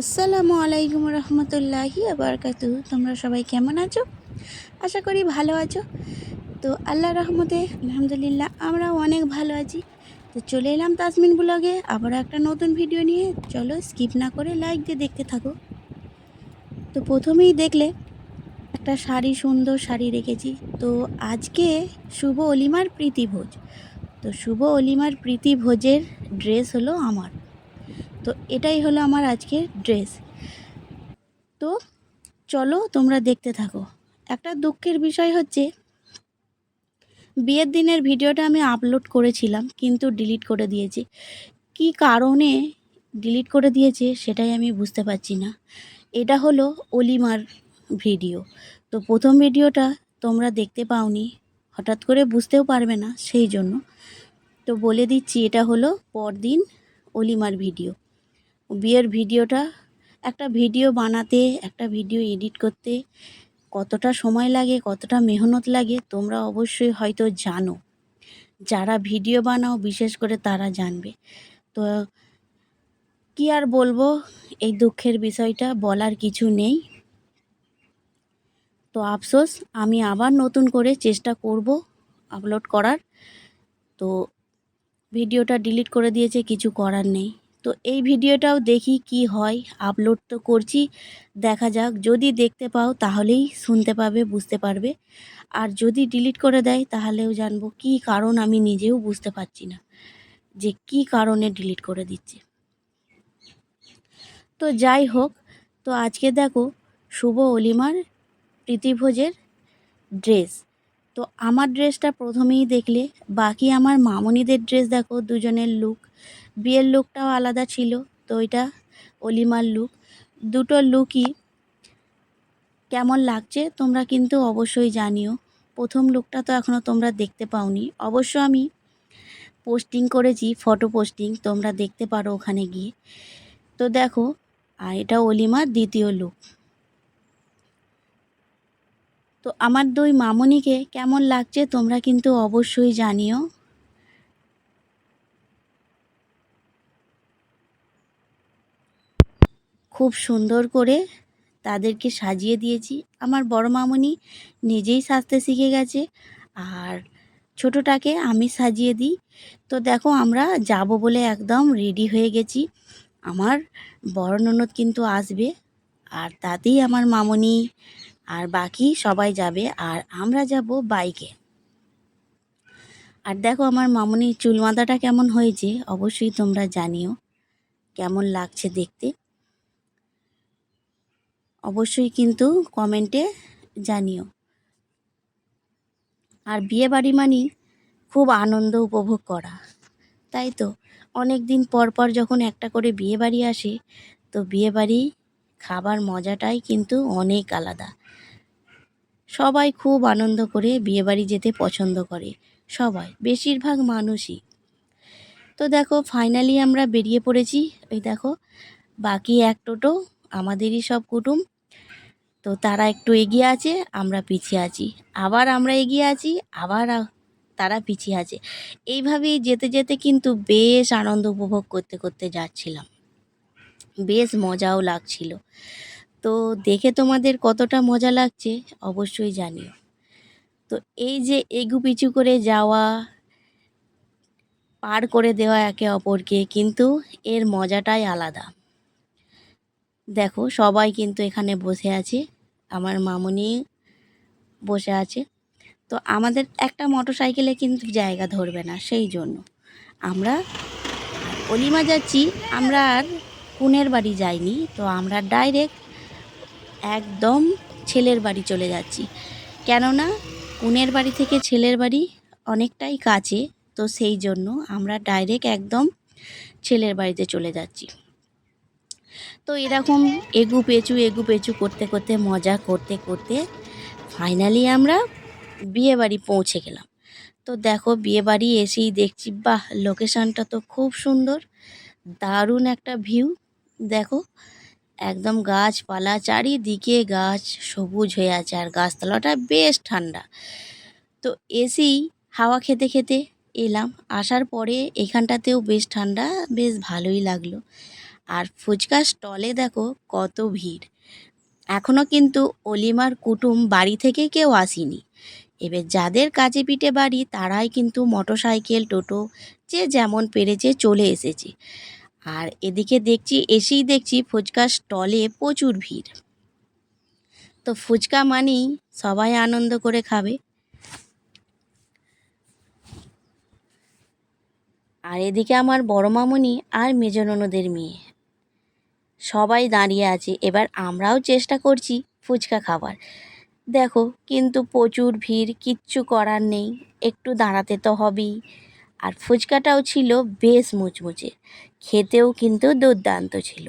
আসসালামু আলাইকুম রহমতুল্লাহি আবরকাতু। তোমরা সবাই কেমন আছো? আশা করি ভালো আছো। তো আল্লাহ রহমতে, আলহামদুলিল্লাহ, আমরাও অনেক ভালো আছি। তো চলে এলাম তাজমিন ব্লগে, আবারও একটা নতুন ভিডিও নিয়ে। চলো স্কিপ না করে লাইক দিয়ে দেখতে থাকো। তো প্রথমেই দেখলে, একটা শাড়ি, সুন্দর শাড়ি রেখেছি। তো আজকে শুভ অলিমার প্রীতি ভোজ। তো শুভ অলিমার প্রীতি ভোজের ড্রেস হলো আমার। তো এটাই হলো আমার আজকের ড্রেস। তো চলো তোমরা দেখতে থাকো। একটা দুঃখের বিষয় হচ্ছে, বিয়ের দিনের ভিডিওটা আমি আপলোড করেছিলাম, কিন্তু ডিলিট করে দিয়েছি। কি কারণে ডিলিট করে দিয়েছে সেটাই আমি বুঝতে পারছি না। এটা হলো অলিমার ভিডিও। তো প্রথম ভিডিওটা তোমরা দেখতে পাওনি, হঠাৎ করে বুঝতেও পারবে না, সেই জন্য। তো বলে দিচ্ছি, এটা হলো পরদিন অলিমার ভিডিও। বিয়ের ভিডিওটা, একটা ভিডিও বানাতে, একটা ভিডিও এডিট করতে কতটা সময় লাগে, কতটা মেহনত লাগে, তোমরা অবশ্যই হয়তো জানো। যারা ভিডিও বানাও, বিশেষ করে তারা জানবে। তো কি আর বলব, এই দুঃখের বিষয়টা বলার কিছু নেই। তো আফসোস, আমি আবার নতুন করে চেষ্টা করব আপলোড করার। তো ভিডিওটা ডিলিট করে দিয়েছে, কিছু করার নেই। তো এই ভিডিওটাও দেখি কি হয়। আপলোড তো করছি। দেখা যাক, যদি দেখতে পাও তাহলেই শুনতে পাবে, বুঝতে পারবে। আর যদি ডিলিট করে দেয় তাহলেও জানব কি কারণ আমি নিজেও বুঝতে পারছি না যে কি কারণে ডিলিট করে দিচ্ছে। তো যাই হোক, তো আজকে দেখো শুভ অলিমার প্রীতিভোজের ড্রেস তো আমার ড্রেসটা প্রথমেই দেখলে, বাকি আমার মামনিদের ড্রেস দেখো দুজনের লুক বিয়ের লুকটাও আলাদা ছিল, তো ওইটা অলিমার লুক দুটো লুকই কেমন লাগছে তোমরা কিন্তু অবশ্যই জানিও। প্রথম লুকটা তো এখনও তোমরা দেখতে পাওনি। অবশ্য আমি পোস্টিং করেছি ফটো পোস্টিং তোমরা দেখতে পারো ওখানে গিয়ে। তো দেখো, আর এটা অলিমার দ্বিতীয় লুক তো আমার দুই মামনিকে কেমন লাগছে তোমরা কিন্তু অবশ্যই জানিও। খুব সুন্দর করে তাদেরকে সাজিয়ে দিয়েছি। আমার বড় মামনি নিজেই সাজতে শিখে গেছে আর ছোটোটাকে আমি সাজিয়ে দিই। তো দেখো আমরা যাব বলে একদম রেডি হয়ে গেছি। আমার বড় ননদ কিন্তু আসবে আর তাতেই আমার মামনি আর বাকি সবাই যাবে আর আমরা যাব বাইকে। আর দেখো আমার মামনির চুল মাথাটা কেমন হয়েছে অবশ্যই তোমরা জানিও। কেমন লাগছে দেখতে। অবশ্যই কিন্তু কমেন্টে জানিও। আর বিয়ে বাড়ি মানি খুব আনন্দ উপভোগ করা, তাই তো? অনেক দিন পর পর যখন একটা করে বিয়ে বাড়ি আসে, তো বিয়ে বাড়ি খাবার মজাটাই কিন্তু অনেক আলাদা। সবাই খুব আনন্দ করে বিয়েবাড়ি যেতে পছন্দ করে, সবাই, বেশিরভাগ মানুষই। তো দেখো ফাইনালি আমরা বেরিয়ে পড়েছি। ওই দেখো, বাকি এক টোটো আমাদেরই সব কুটুম। তো তারা একটু এগিয়ে আছে, আমরা পিছিয়ে আছি। আবার আমরা এগিয়ে আছি, আবার তারা পিছিয়ে আছে। এইভাবেই যেতে যেতে কিন্তু বেশ আনন্দ উপভোগ করতে করতে যাচ্ছিলাম। বেশ মজাও লাগছিল। তো দেখে তোমাদের কতটা মজা লাগছে, অবশ্যই জানিও। তো এই যে এগু পিছু করে যাওয়া, পার করে দেওয়া একে অপরকে কিন্তু এর মজাটাই আলাদা। দেখো, সবাই কিন্তু এখানে বসে আছে। আমার মামনি বসে আছে। তো আমাদের একটা মোটর সাইকেলে কিন্তু জায়গা ধরবে না, সেই জন্য। আমরা অলিমা যাচ্ছি, আমরা আর কুনের বাড়ি যাইনি, তো আমরা ডাইরেক্ট একদম ছেলের বাড়ি চলে যাচ্ছি। কেননা কুনের বাড়ি থেকে ছেলের বাড়ি অনেকটাই কাছে, তো সেই জন্য আমরা ডাইরেক্ট একদম ছেলের বাড়িতে চলে যাচ্ছি। তো এরকম এগু পেঁচু এগু পেঁচু করতে করতে, মজা করতে করতে ফাইনালি আমরা বিয়ে বাড়ি পৌঁছে গেলাম। তো দেখো বিয়ে বাড়ি এসেই দেখছি, বাহ লোকেশানটা তো খুব সুন্দর, দারুণ একটা ভিউ দেখো, একদম গাছপালা, চারিদিকে গাছ সবুজ হয়ে আছে আর গাছতলাটা বেশ ঠান্ডা। তো এসেই হাওয়া খেতে খেতে এলাম, আসার পরে এখানটাতেও বেশ ঠান্ডা, বেশ ভালোই লাগল। আর ফুচকা স্টলে দেখো কত ভিড়। এখনও কিন্তু অলিমার কুটুম বাড়ি থেকে কেউ আসেনি। এবার যাদের কাছে পিঠে বাড়ি, তারাই কিন্তু মোটরসাইকেল, টোটো, যে যেমন পেরেছে চলে এসেছে। আর এদিকে দেখছি, এসেই দেখছি ফুচকা স্টলে প্রচুর ভিড়। তো ফুচকা মানেই সবাই আনন্দ করে খাবে। আর এদিকে আমার বড় মামুনি আর মেজ ননদের মেয়ে। সবাই দাঁড়িয়ে আছে, এবার আমরাও চেষ্টা করছি ফুচকা খাবার। দেখো, কিন্তু প্রচুর ভিড়, কিচ্ছু করার নেই, একটু দাঁড়াতে তো হবেই। আর ফুচকাটাও ছিল বেশ মুচমুচে, খেতেও কিন্তু দুর্দান্ত ছিল।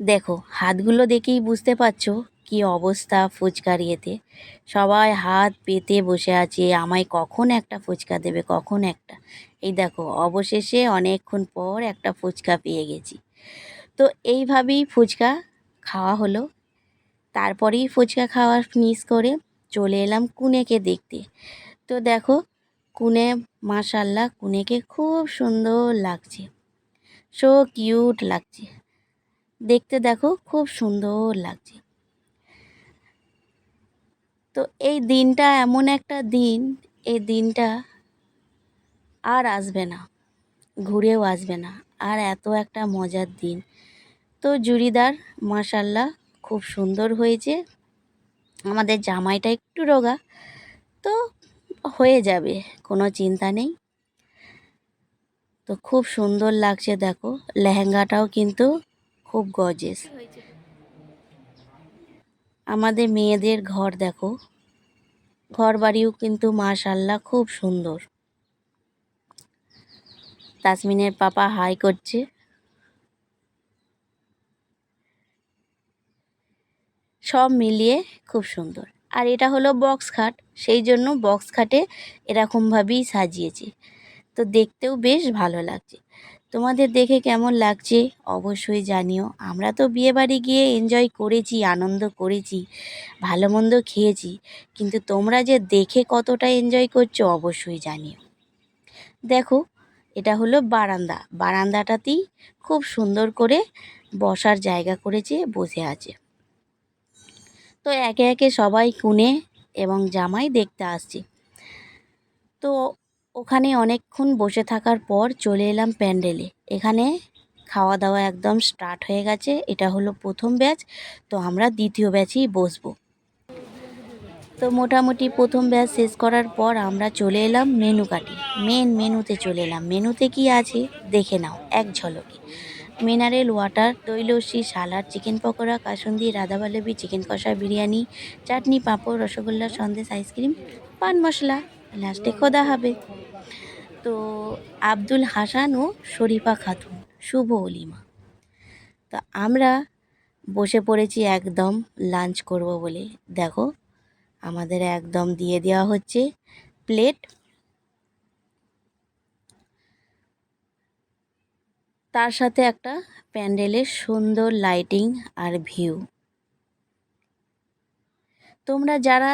দেখো, হাতগুলো দেখেই বুঝতে পারছ কি অবস্থা ফুচকার ইয়েতে। সবাই হাত পেতে বসে আছে, আমায় কখন একটা ফুচকা দেবে, কখন একটা। এই দেখো, অবশেষে অনেকক্ষণ পর একটা ফুচকা পেয়ে গেছি। তো এইভাবেই ফুচকা খাওয়া হলো। তারপরেই ফুচকা খাওয়া মিস করে চলে এলাম কুনেকে দেখতে। তো দেখো, কুনে মাশাল্লাহ কুনেকে খুব সুন্দর লাগছে। সো কিউট লাগছে। দেখতে দেখো, খুব সুন্দর লাগছে। তো এই দিনটা এমন একটা দিন, এই দিনটা আর আসবে না, ঘুরেও আসবে না। আর এত একটা মজার দিন। তো জুড়িদার, মাশাল্লাহ, খুব সুন্দর হয়েছে। আমাদের জামাইটা একটু রোগা, তো হয়ে যাবে, কোনো চিন্তা নেই। তো খুব সুন্দর লাগছে, দেখো, লেহেঙ্গাটাও কিন্তু খুব গজেস আমাদের মেয়েদের ঘর, দেখো ঘর বাড়িও কিন্তু মাশাল্লাহ খুব সুন্দর। তাসমিনের পাপা হাই করছে। সব মিলিয়ে খুব সুন্দর। আর এটা হলো বক্স খাট, সেই জন্য বক্স খাটে এরকমভাবেই সাজিয়েছে। তো দেখতেও বেশ ভালো লাগছে। তোমাদের দেখে কেমন লাগছে অবশ্যই জানিও। আমরা তো বিয়েবাড়ি গিয়ে এনজয় করেছি, আনন্দ করেছি, ভালো মন্দ খেয়েছি, কিন্তু তোমরা যে দেখে কতটা এনজয় করছ অবশ্যই জানিও। দেখো এটা হলো বারান্দা। বারান্দাটাতেই খুব সুন্দর করে বসার জায়গা করেছে, বসে আছে। তো একে একে সবাই কুনে এবং জামাই দেখতে আসছে। তো ওখানে অনেকক্ষণ বসে থাকার পর চলে এলাম প্যান্ডেলে। এখানে খাওয়া দাওয়া একদম স্টার্ট হয়ে গেছে। এটা হলো প্রথম ব্যাচ। তো আমরা দ্বিতীয় ব্যাচেই বসবো। তো মোটামুটি প্রথম ব্যাচ শেষ করার পর আমরা চলে এলাম মেনু কাটি মেন মেনুতে চলে এলাম। মেনুতে কি আছে? দেখে নাও। এক ঝলকে। মিনারেল ওয়াটার দই lassi salad chicken pakora, kasundi radhaballavi chicken kosha biryani, chutney, papad, rasgulla, sandesh ice cream paan masala. লাস্টে খোদা হবে। তো আব্দুল হাসান ও শরীফা খাতুন, শুভ অলিমা। তো আমরা বসে পড়েছি একদম লাঞ্চ করব বলে। দেখো আমাদের একদম দিয়ে দেওয়া হচ্ছে প্লেট। তার সাথে একটা প্যান্ডেলের সুন্দর লাইটিং আর ভিউ। তোমরা যারা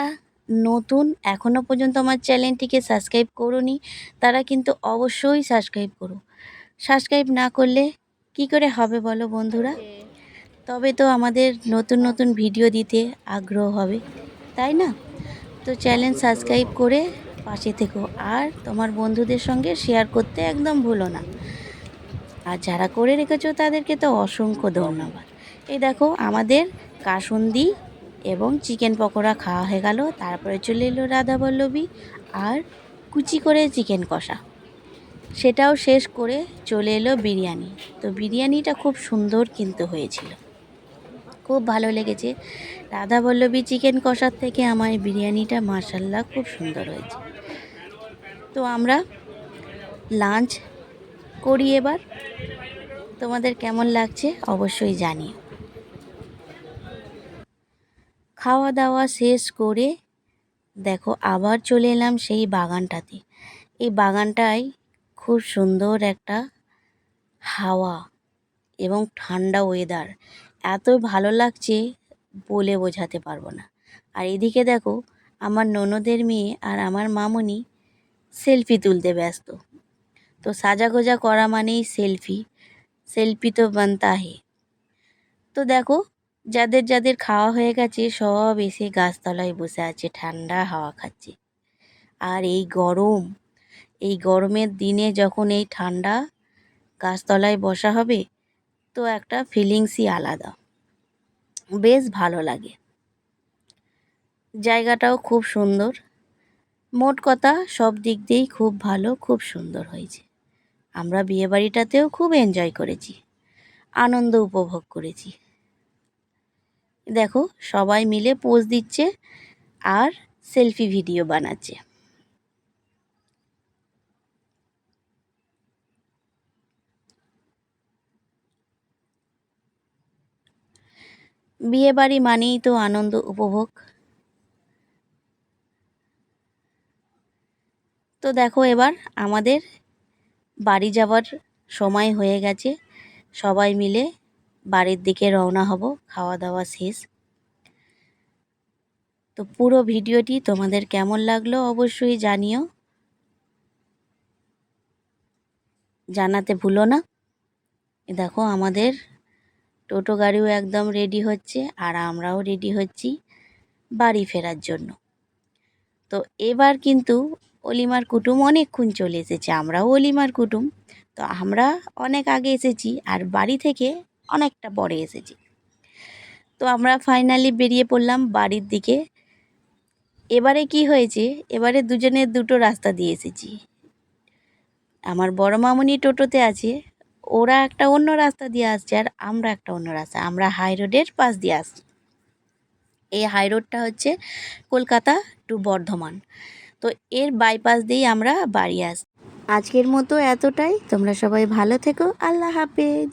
নতুন এখনও পর্যন্ত আমার চ্যানেলটিকে সাবস্ক্রাইব করোনি তারা কিন্তু অবশ্যই সাবস্ক্রাইব করো। সাবস্ক্রাইব না করলে কি করে হবে বলো বন্ধুরা? তবে তো আমাদের নতুন নতুন ভিডিও দিতে আগ্রহ হবে। তাই না? তো চ্যানেল সাবস্ক্রাইব করে পাশে থেকো। আর তোমার বন্ধুদের সঙ্গে শেয়ার করতে একদম ভুলো না। আর যারা করে রেখেছো তাদেরকে তো অসংখ্য ধন্যবাদ। এই দেখো, আমাদের কাসুন্দি এবং চিকেন পকোড়া খাওয়া হয়ে গেল। তারপরে চলে এলো রাধা বল্লভী আর কুচি করে চিকেন কষা। সেটাও শেষ করে চলে এলো বিরিয়ানি। তো বিরিয়ানিটা খুব সুন্দর কিন্তু হয়েছিল। খুব ভালো লেগেছে। রাধা বল্লভী চিকেন কষার থেকে আমার বিরিয়ানিটা মার্শাল্লাহ খুব সুন্দর হয়েছে। তো আমরা লাঞ্চ করি এবার। তোমাদের কেমন লাগছে অবশ্যই জানিও। খাওয়া দাওয়া শেষ করে দেখো আবার চলে এলাম সেই বাগানটাতে। এই বাগানটায় খুব সুন্দর একটা হাওয়া এবং ঠান্ডা ওয়েদার এত ভালো লাগছে বলে বোঝাতে পারব না। আর এদিকে দেখো, আমার ননদের মেয়ে আর আমার মামনি সেলফি তুলতে ব্যস্ত। তো সাজাগোজা করা মানেই সেলফি সেলফি তো বানতা হে তো দেখো, যাদের যাদের খাওয়া হয়ে গেছে সব এসে গাছতলায় বসে আছে, ঠান্ডা হাওয়া খাচ্ছে। আর এই গরম, এই গরমের দিনে যখন এই ঠান্ডা গাছতলায় বসা হবে তো একটা ফিলিংসই আলাদা। বেশ ভালো লাগে। জায়গাটাও খুব সুন্দর। মোট কথা সব দিক দিয়েই খুব ভালো, খুব সুন্দর হয়েছে। আমরা বিয়েবাড়িটাতেও খুব এনজয় করেছি। আনন্দ উপভোগ করেছি। দেখো, সবাই মিলে পোজ দিচ্ছে আর সেলফি ভিডিও বানাচ্ছে। বিয়ে বাড়ি মানেই তো আনন্দ উপভোগ। তো দেখো এবার আমাদের বাড়ি যাওয়ার সময় হয়ে গেছে। সবাই মিলে বাড়ির দিকে রওনা হব, খাওয়া দাওয়া শেষ। তো পুরো ভিডিওটি তোমাদের কেমন লাগল অবশ্যই জানিও। জানাতে ভুলো না। দেখো আমাদের টোটো গাড়িও একদম রেডি হচ্ছে আর আমরাও রেডি হচ্ছি বাড়ি ফেরার জন্য। তো এবার কিন্তু অলিমার কুটুম অনেকক্ষণ চলে এসেছে, আমরাও অলিমার কুটুম। তো আমরা অনেক আগে এসেছি আর বাড়ি থেকে অনেকটা পরে এসেছি। তো আমরা ফাইনালি বেরিয়ে পড়লাম বাড়ির দিকে। এবারে কি হয়েছে? এবারে দুজনের দুটো রাস্তা দিয়ে এসেছি। আমার বড় মামুনি টোটোতে আছে ওরা একটা অন্য রাস্তা দিয়ে আসছে আর আমরা একটা অন্য রাস্তা, আমরা হাই রোডের পাশ দিয়ে আসছি। এই হাই রোডটা হচ্ছে কলকাতা টু বর্ধমান। তো এর বাইপাস দিয়েই আমরা বাড়ি আসি আজকের মতো এতটাই। তোমরা সবাই ভালো থেকো। আল্লাহ হাফেজ।